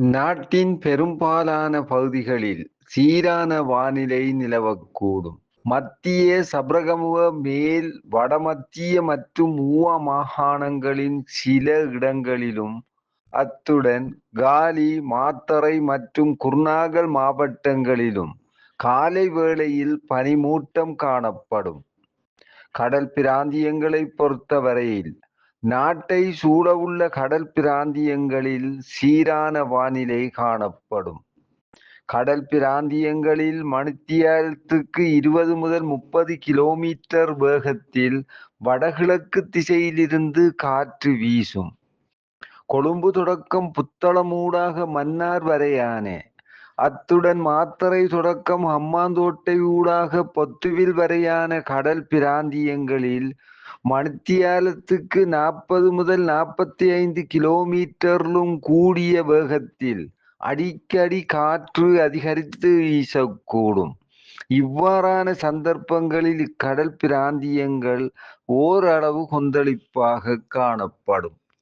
நாட்டின் பெரும்பாலான பகுதிகளில் சீரான வானிலை நிலவக்கூடும். மத்திய சபரகமுக மேல், வடமத்திய மற்றும் மூவா மாகாணங்களின் சில இடங்களிலும், அத்துடன் காலி, மாத்தறை மற்றும் குர்நாகல் மாவட்டங்களிலும் காலை வேளையில் பனிமூட்டம் காணப்படும். கடல் பிராந்தியங்களை பொறுத்தவரையில், நாட்டை சூழவுள்ள கடல் பிராந்தியங்களில் சீரான வானிலை காணப்படும். கடல் பிராந்தியங்களில் மணித்தியாலத்துக்கு இருபது முதல் முப்பது கிலோமீட்டர் வேகத்தில் வடகிழக்கு திசையிலிருந்து காற்று வீசும். கொழும்பு தொடக்கம் புத்தளமூடாக மன்னார் வரையான, அத்துடன் மாத்தரை தொடக்கம் ஹம்பாந்தோட்டை ஊடாக பொத்துவில் வரையான கடல் பிராந்தியங்களில் மணித்தியாலத்துக்கு நாற்பது முதல் நாற்பத்தி ஐந்து கிலோமீ.லும் கூடிய வேகத்தில் அடிக்கடி காற்று அதிகரித்து வீசக்கூடும். இவ்வாறான சந்தர்ப்பங்களில் இக்கடல் பிராந்தியங்கள் ஓரளவு கொந்தளிப்பாக காணப்படும்.